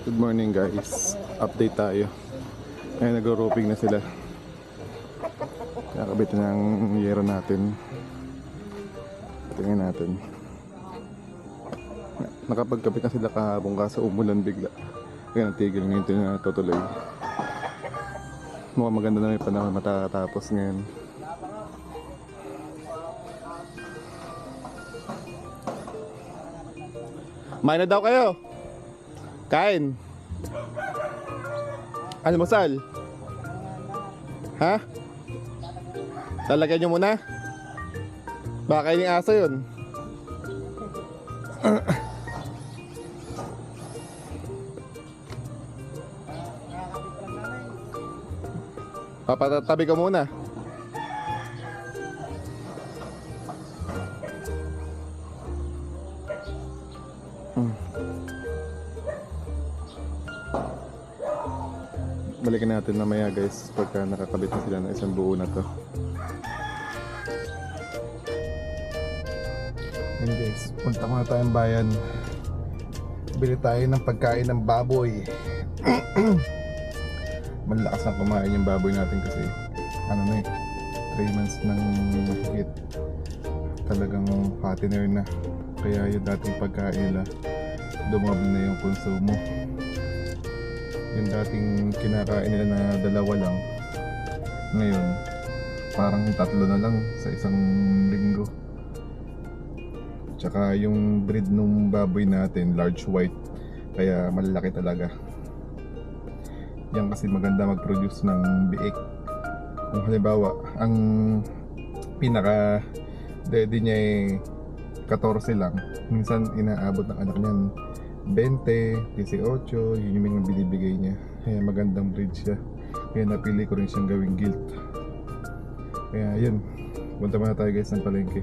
Good morning guys. Update tayo. Ngayon nagro-roping na sila. Kakabit na ng yero natin. Tingnan natin. Nakapagkabit na sila kahapon kaso umulan bigla. Kaya natigil ngayon ito na tutuloy. Mukhang maganda na may panahon matatapos ngayon. Kumain na daw kayo. Kain. Almusal. Ha? Lalagyan nyo muna? Baka yung aso yun. Papatatabi ka muna. Natin mamaya guys pagka nakakabit na sila ng isang buo na to. Ayun guys, punta muna tayong bayan. Bili tayo ng pagkain ng baboy. Malakas ang kumain yung baboy natin kasi ano na eh, 3 months nang mahigit. Talagang fattener na. Kaya yung dating pagkain nila, dumable na yung konsumo yung dating kinakain nila na dalawa lang. Ngayon parang tatlo na lang sa isang linggo. Tsaka yung breed nung baboy natin large white kaya malalaki talaga. Yan kasi maganda mag-produce ng biik. Kung halimbawa ang pinaka daddy niya ay 14 lang. Minsan inaabot ng anak niyan 20, 18, yun yung mga binibigay niya. Kaya magandang breed siya. Kaya napili ko rin siyang gawing guilt. Kaya yun, punta muna tayo guys ng palengke.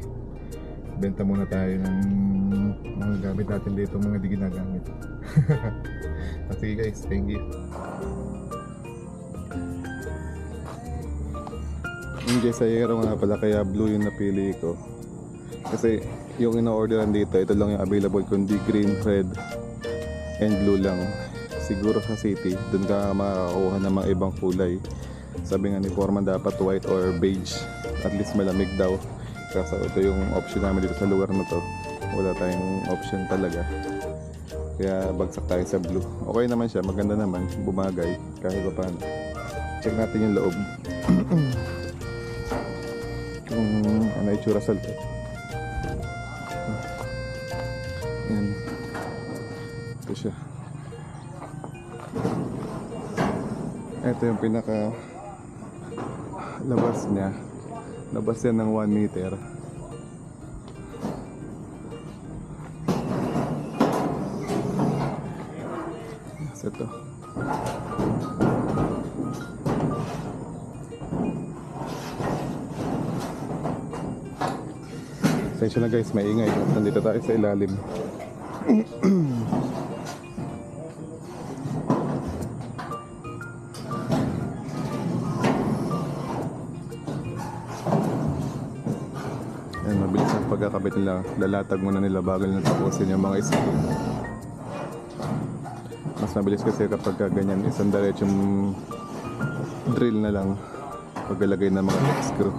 Benta muna tayo ng mga gamit natin dito, mga di ginagamit. Sige guys, thank you. Yung guys, ayero nga pala kaya blue yung napili ko. Kasi yung ino-orderan dito, ito lang yung available kundi green, red, and blue lang. Siguro sa city, dun ka makakakuha ng mga ibang kulay. Sabi nga ni Foreman dapat white or beige. At least malamig daw. Kaso ito yung option namin dito sa lugar na to. Wala tayong option talaga. Kaya bagsak tayo sa blue. Okay naman siya, maganda naman, bumagay kahit pa paano. Check natin yung loob. Kung ano itsura sa loob. Siya. Ito yung pinaka labas niya. Labas yan ng 1 meter. Yes, ito. Pasensya na guys, maingay. Nandito tayo sa ilalim. pagkakabit nila. Lalatag muna nila bago nila tapusin yung mga screw. Mas mabilis kasi kapag ka ganyan, isang diretsong drill na lang paglalagay ng mga screw.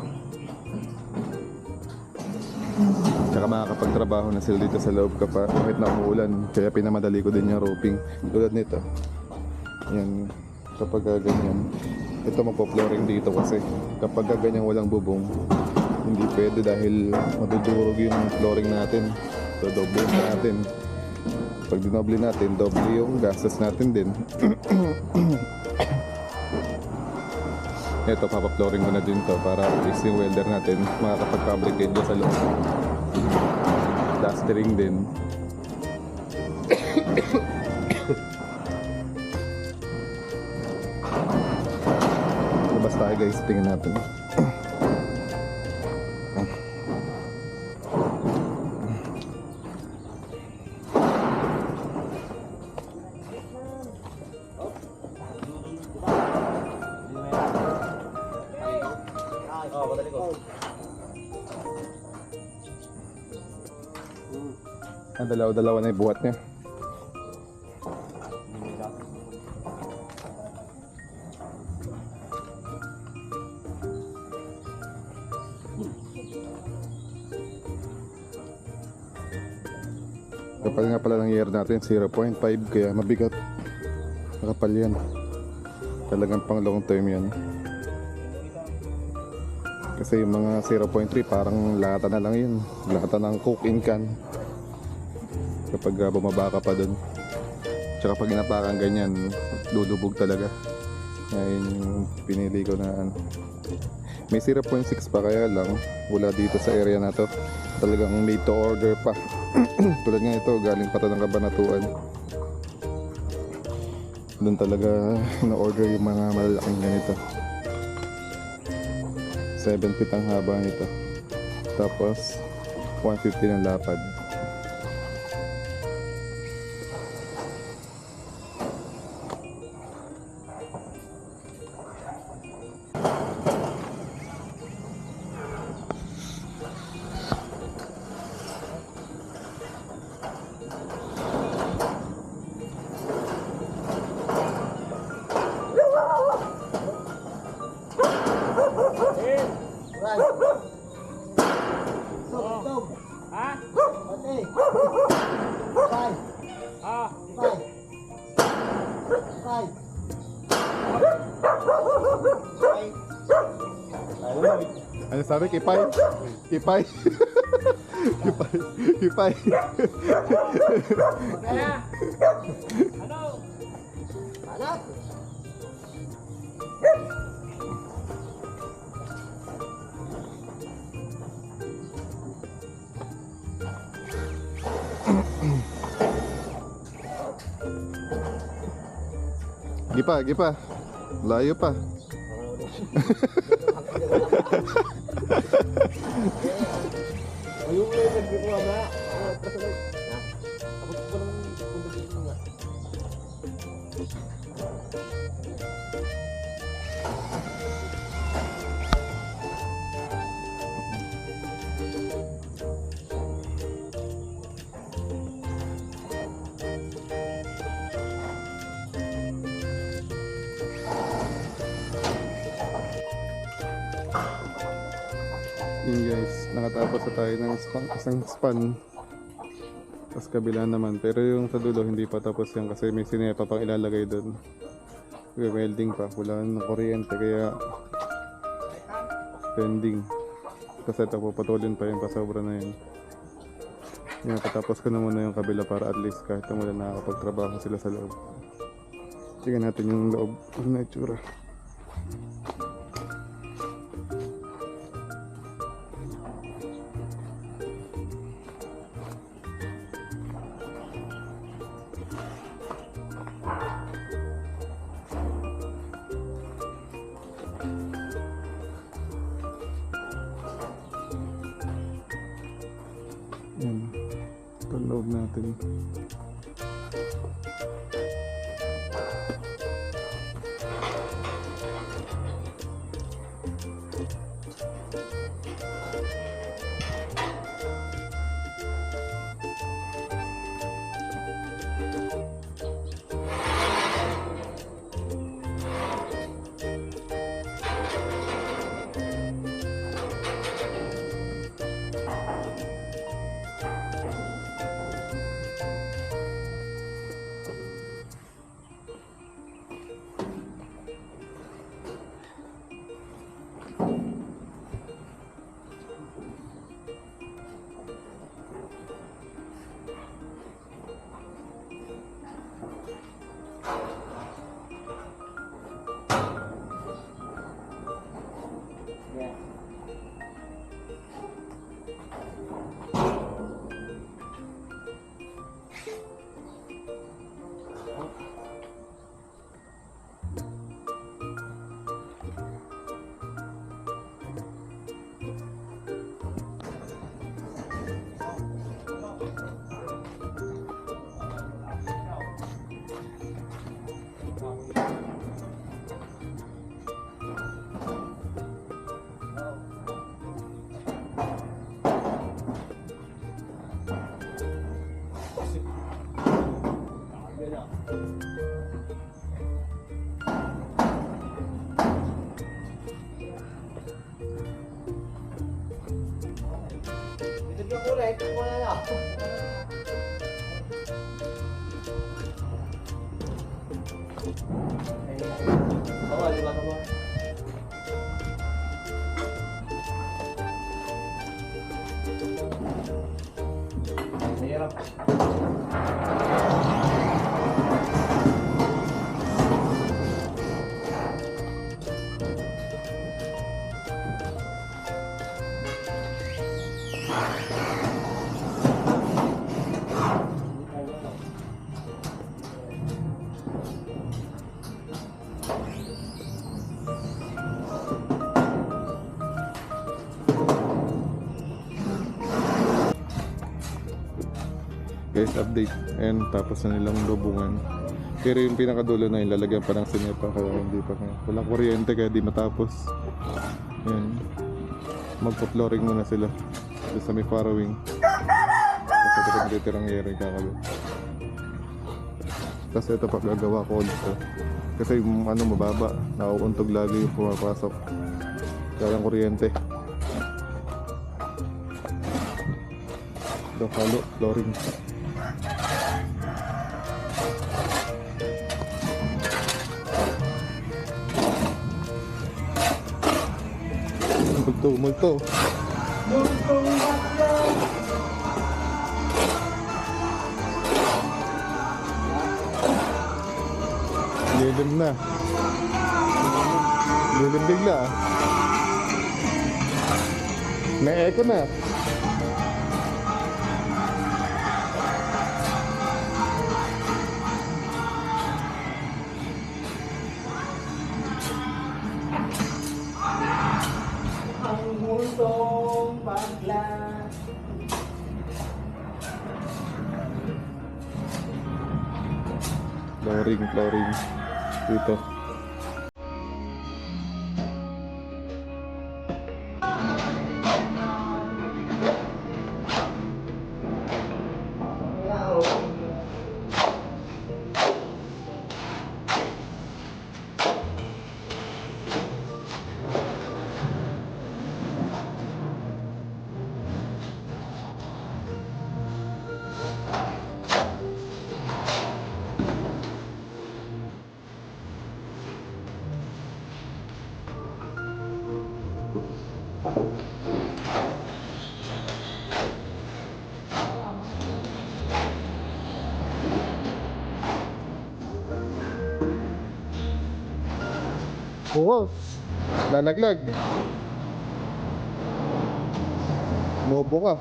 Tsaka makakapagtrabaho na sila dito sa loob kapag kahit na umuulan. Kaya pinamadali ko din yung roping. Tulad nito. Yan. Kapag ka ganyan. Ito magpo-flooring dito kasi kapag ka ganyan walang bubong, hindi pwede dahil madudurog yung flooring natin. So doble natin. Pag dinoble natin, doble yung gastos natin din. Ito, papa-flooring ko na din to para at least yung welder natin makakapag-fabricate dyan sa loob. Plastering din. Labas tayo guys, tingnan natin. Ang dalawa-dalawa na yung buhat niya. Kapal nga pala ng year natin 0.5 kaya mabigat. Kapal yan. Talagang pang long term yan. Kasi yung mga 0.3 parang lata na lang yun. Lata ng coke in can. Kapag uh, bumaba ka pa dun. Tsaka pag inapakan ganyan, lulubog talaga. Ngayon yung pinili ko na ano. May 0.6 pa kaya lang. Wala dito sa area na to. Talagang made to order pa. Tulad nga ito, galing pa to ng kabanatuan. Doon talaga na-order yung mga malalaking ganito. 7 feet ang haba nito. Tapos 150 ng lapad. Sabi? Kipay? Kipay? Kipay? Kipay? Ano? Anak. Gipa, gipa. Layo pa. Yun guys, nakatapos na tayo ng span, isang span. Tapos kabila naman. Pero yung sa dulo hindi pa tapos yan kasi may sinepa pang ilalagay doon. Welding pa. Wala ng kuryente kaya pending. Kasi ito puputulin pa yun pasobra na yun. Yan, patapos ko na muna yung kabila para at least kahit wala nakakapagtrabaho sila sa loob. Tingnan natin yung loob. Ano na ang Oo, di ba ka ba? Mahirap. Guys, update. And tapos na nilang lubungan. Pero yung pinakadulo na yun, lalagyan pa ng sineta kaya hindi pa kaya. Walang kuryente kaya di matapos. Yan. Magpa-flooring muna sila. Doon sa may farrowing. Kasi ito kung titirang yero yung kakabit. Kasi ito pa gagawa ko ulit. Kasi yung ano mababa, nauuntog lagi yung pumapasok. Kaya lang kuryente. Ito halo, flooring. Multo, multo. Lilim na. Lilim bigla. May echo na. Flooring, flooring. Dito. Oo. Nanaglag. Mobo ka.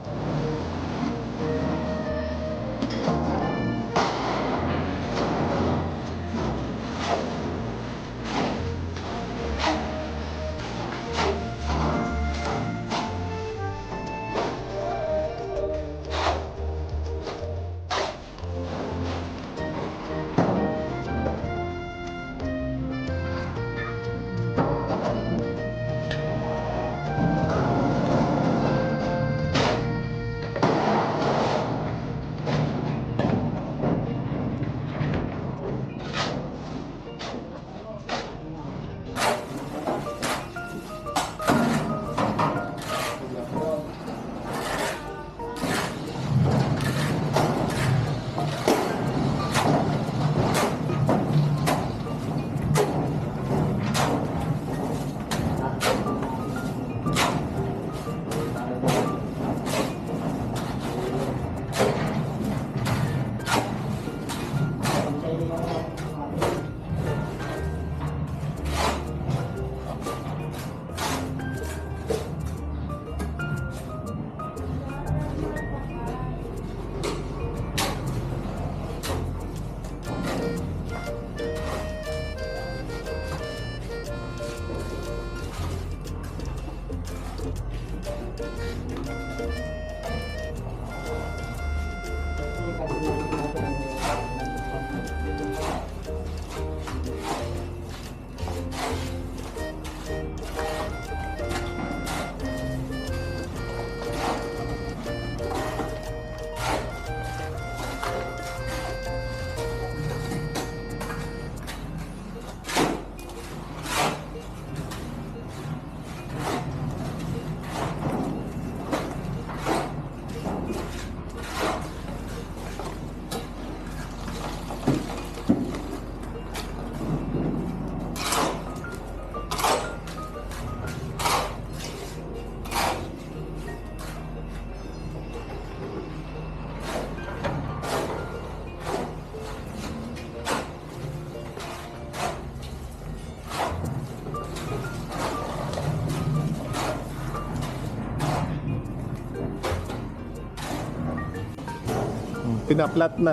Pinaplat na.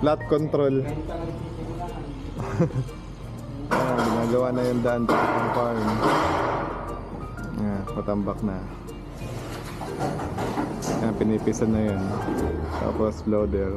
Flat control. Ayan, ginagawa na yung daan sa farm. Ayan, patambak na. Ayan, pinipisan na yan. Tapos loader.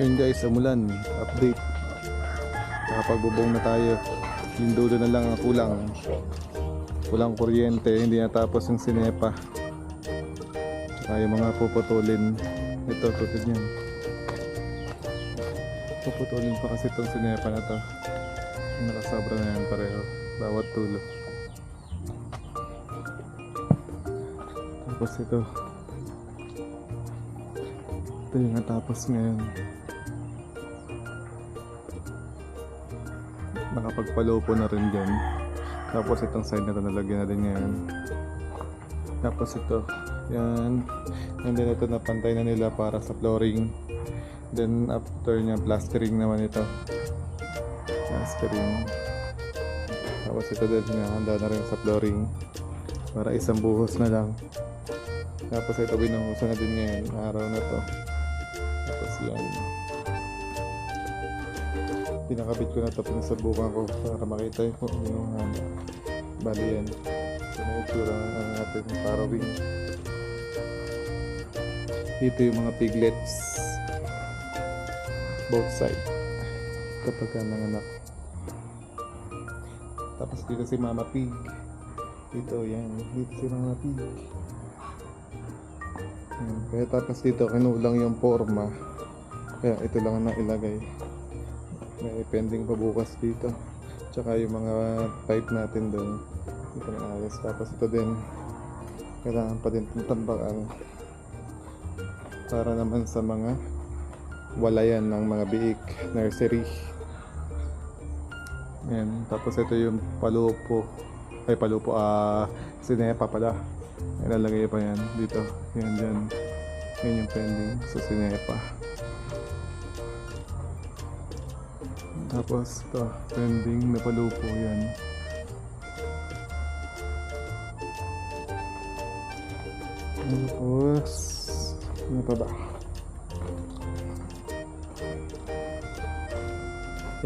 Yun guys, umulan. Update. Nakapagbubong na tayo. Yung dulo na lang ang kulang. Kulang kuryente, hindi natapos yung sinepa. Tsaka yung mga puputulin. Ito, tutod yan. Puputulin pa kasi itong sinepa na to. Nakasabra na yan pareho. Bawat tulo. Tapos ito. Ito yung natapos ngayon. Nakapagpalopo na rin dyan. Tapos itong side na ito nalagyan na din ngayon. Tapos ito, yan. And then ito napantay na nila para sa flooring. Then after niya, plastering naman ito. Plastering. Tapos ito din nga, handa na rin sa flooring. Para isang buhos na lang. Tapos ito binuhusan na din ngayon, araw na to. Tapos yan pinakabit ko na ito pinasabukan ko para makita yung kung yung um, bali yan. So may itsura ng ating parawing dito yung mga piglets. Both side. Kapag ka nanganak. Tapos dito si mama pig. Dito yan. Dito si mama pig. Yan. kaya tapos dito kinulang yung forma. Kaya ito lang ang nailagay may pending pa bukas dito tsaka yung mga pipe natin doon Ito na ayos. Tapos ito din, kailangan pa din tambakan para naman sa mga walayan ng mga biik, nursery. Yan. Tapos ito yung palupo. Ay, palupo. Ah, sinepa pala. Ilalagay pa yan dito. Yan dyan. Yan yung pending sa sinepa. Tapos ito, pending na palupo yan. Tapos, ano pa ba?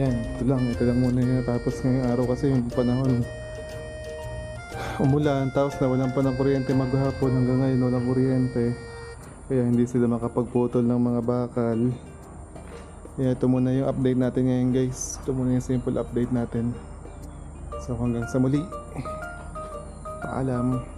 Yan, ito lang. Ito lang muna yung tapos ngayong araw kasi yung panahon umulan tapos na walang pa ng kuryente maghapon hanggang ngayon walang kuryente kaya hindi sila makapagputol ng mga bakal kaya ito muna yung update natin ngayon guys. Ito muna yung simple update natin. So hanggang sa muli. Paalam